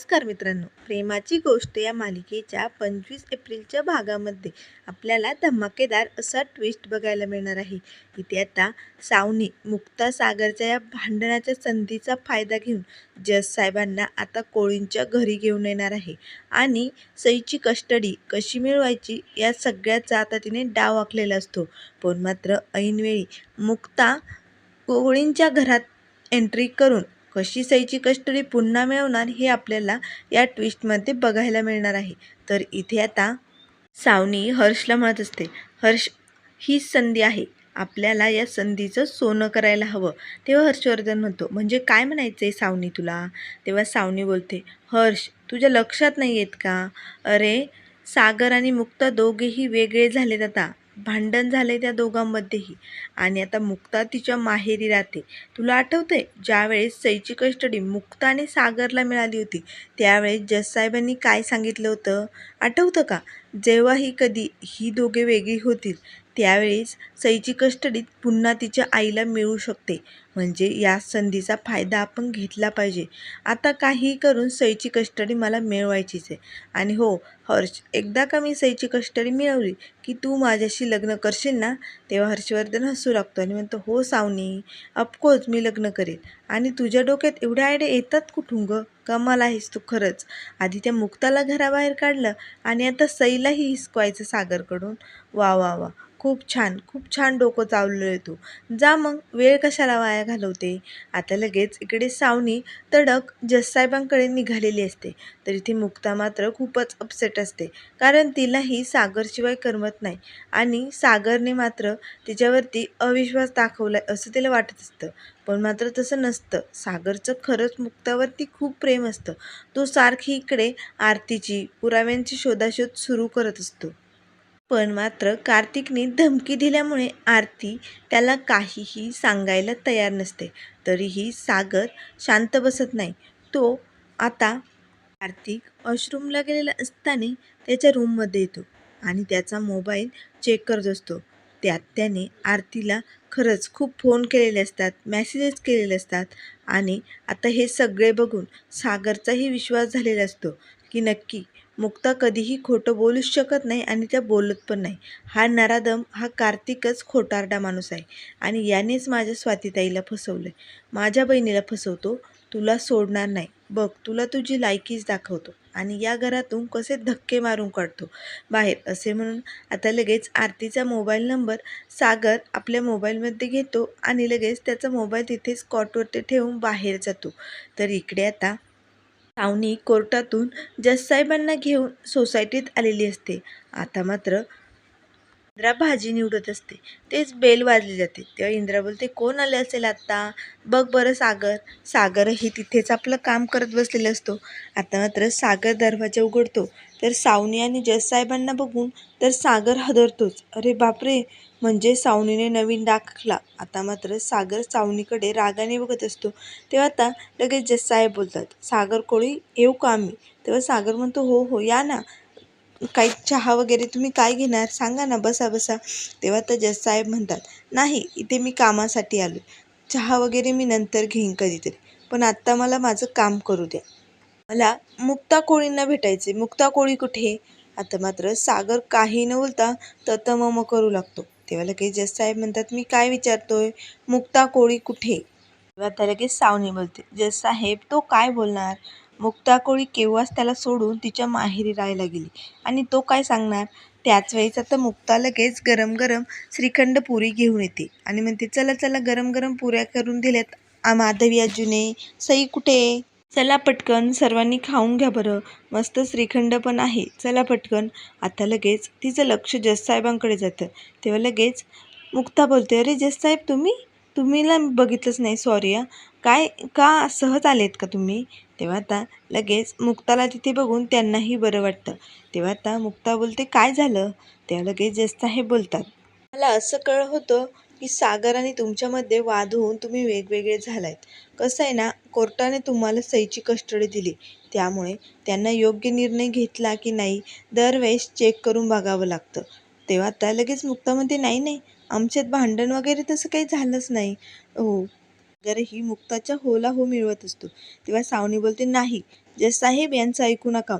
नमस्कार मित्रांनो. प्रेमाची गोष्ट या मालिकेच्या पंचवीस एप्रिलच्या भागामध्ये आपल्याला धमाकेदार असा ट्विस्ट बघायला मिळणार आहे. इथे आता सावनी मुक्ता सागरच्या या भांडणाच्या संधीचा फायदा घेऊन जज साहेबांना आता कोळींच्या घरी घेऊन येणार आहे. आणि सईची कस्टडी कशी मिळवायची या सगळ्याचा आता तिने डाव आखलेला असतो. पण मात्र ऐनवेळी मुक्ता कोळींच्या घरात एंट्री करून कशी सईची कस्टडी पुन्हा मिळवणार हे आपल्याला या ट्विस्टमध्ये बघायला मिळणार आहे. तर इथे आता सावनी हर्षला म्हणत असते हर्ष हीच संधी आहे. आपल्याला या संधीचं सोनं करायला हवं. तेव्हा हर्षवर्धन म्हणतो म्हणजे काय म्हणायचं आहे सावनी तुला? तेव्हा सावनी बोलते हर्ष तुझ्या लक्षात नाही येत का? अरे सागर आणि मुक्ता दोघेही वेगळे झालेत आता. भांडण झाले त्या दोघांमध्येही. आणि आता मुक्ता तिच्या माहेरी राहते. तुला आठवतंय? ज्यावेळेस सईची कस्टडी मुक्ता आणि सागरला मिळाली होती त्यावेळेस जससाहेबांनी काय सांगितलं होतं? आठवतं का? जेव्हाही कधी ही दोघे वेगळी होतील त्यावेळेस सईची कस्टडी पुन्हा तिच्या आईला मिळू शकते. म्हणजे या संधीचा फायदा आपण घेतला पाहिजे. आता काहीही करून सईची कस्टडी मला मिळवायचीच आहे. आणि हो हर्ष एकदा का मी सईची कस्टडी मिळवली की तू माझ्याशी लग्न करशील ना तेव्हा हर्षवर्धन हसू लागतो आणि म्हणतो हो सावनी ऑफकोर्स मी लग्न करेन आणि तुझ्या डोक्यात एवढ्या आयडिया येतात कुठून गं? कमाल आहेस तू खरंच. आधी त्या मुक्ताला घराबाहेर काढलं आणि आता सईलाही हिसकवायचं सागरकडून. वा वा वा. खूप छान खूप छान डोकं चावलेलं आहे तू. जा मग वेळ कशाला वाया घालवते? आता लगेच इकडे सावनी तडक जससाहेबांकडे निघालेली असते. तर इथे मुक्ता मात्र खूपच अपसेट असते. कारण तिलाही सागरशिवाय करमत नाही. आणि सागरने मात्र तिच्यावरती अविश्वास दाखवला असं तिला वाटत असतं. पण मात्र तसं नसतं. सागरचं खरंच मुक्तावरती खूप प्रेम असतं. तो सारखी इकडे आरतीची पुराव्यांची शोधाशोध सुरू करत असतो. पण मात्र कार्तिकने धमकी दिल्यामुळे आरती त्याला काहीही सांगायला तयार नसते. तरीही सागर शांत बसत नाही. तो आता कार्तिक वॉशरूमला गेलेला असताना त्याच्या रूममध्ये येतो आणि त्याचा मोबाईल चेक करत असतो. त्यात त्याने आरतीला खरंच खूप फोन केलेले असतात मेसेजेस केलेले असतात आणि आता हे सगळे बघून सागरचाही विश्वास झालेला असतो की नक्की मुक्ता कधीही खोटं बोलूच शकत नाही आणि त्या बोलत पण नाही. हा नरादम हा कार्तिकच खोटारडा माणूस आहे आणि यानेच माझ्या स्वातीताईला फसवलं आहे माझ्या बहिणीला फसवतो तुला सोडणार नाही. बघ तुला तुझी लायकीच दाखवतो आणि या घरातून कसे धक्के मारून काढतो. बाहेर असे म्हणून आता लगेच आरतीचा मोबाईल नंबर सागर आपल्या मोबाईलमध्ये घेतो आणि लगेच त्याचा मोबाईल तिथेच कॉटवरती ठेवून बाहेर जातो. तर इकडे आता पाहुणी कोर्टातून जजसाहेबांना घेऊन सोसायटीत आलेली असते. आता मात्र इंद्रा भाजी निवडत असते. तेच बेल वाजली जाते. तेव्हा इंद्रा बोलते कोण आले असेल आत्ता? बघ बरं सागर. सागरही तिथेच आपलं काम करत बसलेला असतो. आता मात्र सागर दरवाजा उघडतो. तर सावनी आणि जजसाहेबांना बघून तर सागर हादरतोच. अरे बापरे! म्हणजे सावनीने नवीन डाकला आता मात्र सागर सावनीकडे रागाने बघत असतो. तेव्हा आता लगेच जजसाहेब बोलतात सागर कोळी येऊ का आम्ही? तेव्हा सागर म्हणतो हो हो या ना. काही चहा वगैरे तुम्ही काय घेणार? सांगा ना बसा बसा. तेव्हा तर साहेब म्हणतात नाही इथे मी कामासाठी आलो चहा वगैरे मी नंतर घेईन कधीतरी. पण आत्ता मला माझं काम करू द्या. मला मुक्ता कोळींना भेटायचे मुक्ता कोळी कुठे आता मात्र सागर काही न बोलता ततमम करू लागतो. तेव्हा लगेच जजसाहेब म्हणतात मी काय विचारतोय? मुक्ता कोळी कुठे तेव्हा त्या लगेच सावनी बोलते जजसाहेब तो काय बोलणार? मुक्ता कोळी केव्हाच त्याला सोडून तिच्या माहेरी राहायला गेली. आणि तो काय सांगणार? त्याच वेळेस आता मुक्ता लगेच गरम गरम श्रीखंड पुरी घेऊन येते. आणि म्हणते चला चला गरम गरम पुऱ्या करून दिल्यात. आ माधवी आजूने सई कुठे चला पटकन. सर्वांनी खाऊन घ्या बरं. मस्त श्रीखंड पण आहे. चला पटकन. आता लगेच तिचं लक्ष जजसाहेबांकडे जातं तेव्हा लगेच मुक्ता बोलते अरे जजसाहेब तुम्ही? तुम्हीला बघितलंच नाही. सॉरी हा. काय का सहज आलेत का तुम्ही? तेव्हा आता लगेच मुक्ताला तिथे बघून त्यांनाही बरं वाटतं. तेव्हा आता मुक्ता बोलते काय झालं? तेव्हा लगेच जजसाहेब बोलतात मला असं कळ होतं की सागर आणि तुमच्यामध्ये वाद होऊन तुम्ही वेगवेगळे झालायत. कसं आहे ना कोर्टाने तुम्हाला सईची कस्टडी दिली. त्यामुळे त्यांना योग्य निर्णय घेतला की नाही दरवेळेस चेक करून बघावं लागतं. तेव्हा आता लगेच मुक्ता म्हणते नाही नाही आमच्यात भांडण वगैरे तसं काही झालंच नाही. हो वगैरेही मुक्ताच्या होला हो मिळवत असतो. तेव्हा सावनी बोलते नाही जससाहेब यांचं ऐकू नका.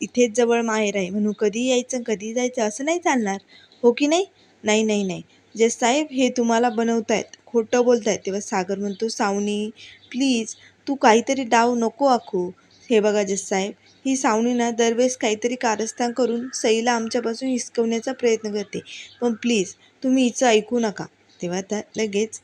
इथेच जवळ माहेर आहे. म्हणून कधी यायचं कधी जायचं असं नाही चालणार. हो की नाही? नाही नाही नाही. जे साहेब हे तुम्हाला बनवतायत खोटं बोलतायत. तेव्हा सागर म्हणतो सावनी प्लीज तू काहीतरी डाव नको आखू. हे बघा जससाहेब ही सावनींना दरवेळेस काहीतरी कारस्थान करून सईला आमच्यापासून हिसकवण्याचा प्रयत्न करते. पण प्लीज तुम्ही हिचं ऐकू नका. तेव्हा त्या लगेच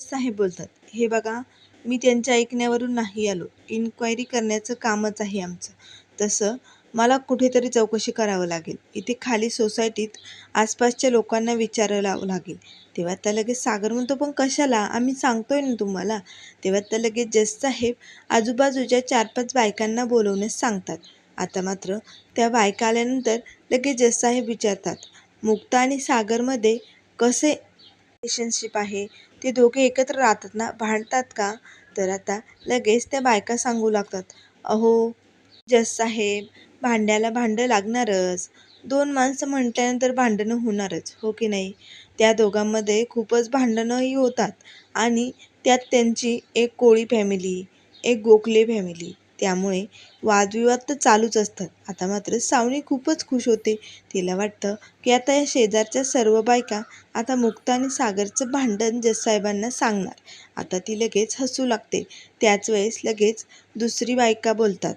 साहेब बोलतात. हे बघा मी त्यांच्या ऐकण्यावरून नाही आलो. इन्क्वायरी करण्याचं कामच आहे आमचं. तसं मला कुठेतरी चौकशी करावं लागेल. इथे खाली सोसायटीत आसपासच्या लोकांना विचारावं लागेल. तेव्हा त्या लगेच सागर म्हणतो पण कशाला? आम्ही सांगतोय ना तुम्हाला. तेव्हा त्या लगेच जस साहेब आजूबाजूच्या चार पाच बायकांना बोलवण्यास सांगतात. आता मात्र त्या बायका आल्यानंतर लगेच जस साहेब विचारतात मुक्ता आणि सागरमध्ये कसे रिलेशनशिप आहे. ते दोघे एकत्र राहतात ना? भांडतात का? तर आता लगेच त्या बायका सांगू लागतात. अहो जस साहेब भांड्याला भांडं लागणारच. दोन माणसं म्हटल्यानंतर भांडणं होणारच हो की नाही? त्या दोघांमध्ये खूपच भांडणंही होतात आणि त्यात त्यांची एक कोळी फॅमिली एक गोखले फॅमिली त्यामुळे वादविवाद तर चालूच असतात. आता मात्र सावनी खूपच खुश होते. तिला वाटतं की आता या शेजारच्या सर्व बायका आता मुक्ता आणि सागरचं भांडण जजसाहेबांना सांगणार. आता ती लगेच हसू लागते. त्याच वेळेस लगेच दुसरी बायका बोलतात.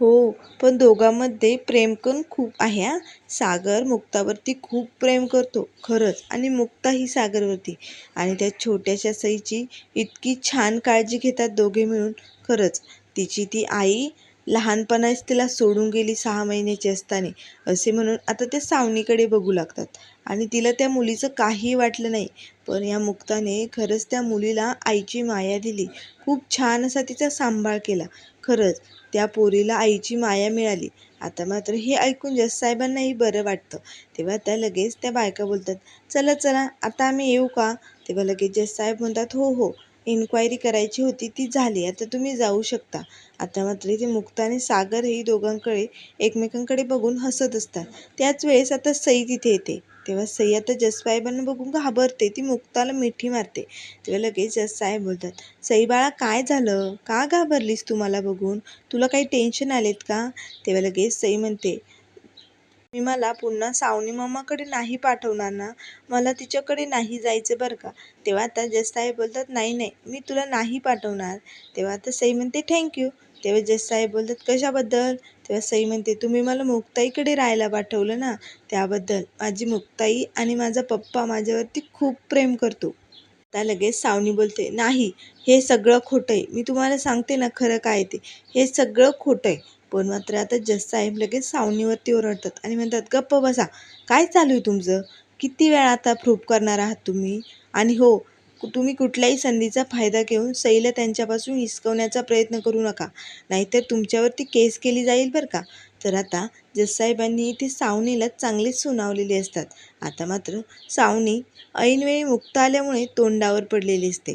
हो पण दोघांमध्ये प्रेम पण खूप आहे हा? सागर मुक्तावरती खूप प्रेम करतो. खरंच. आणि मुक्ता ही सागरवरती. आणि त्या छोट्याशा सईची इतकी छान काळजी घेतात दोघे मिळून. खरंच. तिची ती आई लहानपणाच तिला सोडून गेली सहा महिन्याची असताना. असे म्हणून आता त्या सावनीकडे बघू लागतात. आणि तिला त्या मुलीचं काहीही वाटलं नाही. पण या मुक्ताने खरंच त्या मुलीला आईची माया दिली. खूप छान असा तिचा सांभाळ केला. खरंच त्या पोरीला आईची माया मिळाली. आता मात्र हे ऐकून जस साहेबांनाही बरं वाटतं. तेव्हा त्या लगेच त्या बायका बोलतात चला चला आता आम्ही येऊ का? तेव्हा लगेच जस साहेब म्हणतात हो हो. इन्क्वायरी करायची होती ती झाली. आता तुम्ही जाऊ शकता. आता मात्र इथे मुक्ता आणि सागर ही दोघांकडे एकमेकांकडे बघून हसत असतात. त्याच वेळेस आता सई तिथे येते. तेव्हा सई आता जससाहेबांना बघून घाबरते. ती मुक्ताला मिठी मारते. तेव्हा लगेच जससाहेब बोलतात सई बाळा काय झालं? का घाबरलीस तू मला बघून? तुला काही टेन्शन आलेत का? तेव्हा लगेच सई म्हणते मी मला पुन्हा सावनी मामाकडे नाही पाठवणार ना? मला तिच्याकडे नाही जायचं बरं का? तेव्हा आता जजसाहेब बोलतात नाही नाही मी तुला नाही पाठवणार. तेव्हा आता सई म्हणते थँक्यू तेव्हा जजसाहेब बोलतात कशाबद्दल? तेव्हा सई म्हणते तुम्ही मला मुक्ताईकडे राहायला पाठवलं ना त्याबद्दल. माझी मुक्ताई आणि माझा पप्पा माझ्यावरती खूप प्रेम करतो. आता लगेच सावनी बोलते नाही हे सगळं खोटं आहे. मी तुम्हाला सांगते ना खरं काय ते. हे सगळं खोटं आहे. पण मात्र आता जससाहेब लगेच सावनीवरती ओरडतात आणि म्हणतात गप्प बसा काय चालू आहे तुमचं? किती वेळा आता प्रूफ करणार आहात तुम्ही? आणि हो तुम्ही कुठल्याही संधीचा फायदा घेऊन सईला त्यांच्यापासून हिसकवण्याचा प्रयत्न करू नका नाहीतर तुमच्यावरती केस केली जाईल बरं का? तर आता जससाहेबांनी इथे सावनीला चांगलीच सुनावलेली असतात. आता मात्र सावनी ऐनवेळी मुक्त आल्यामुळे तोंडावर पडलेली असते.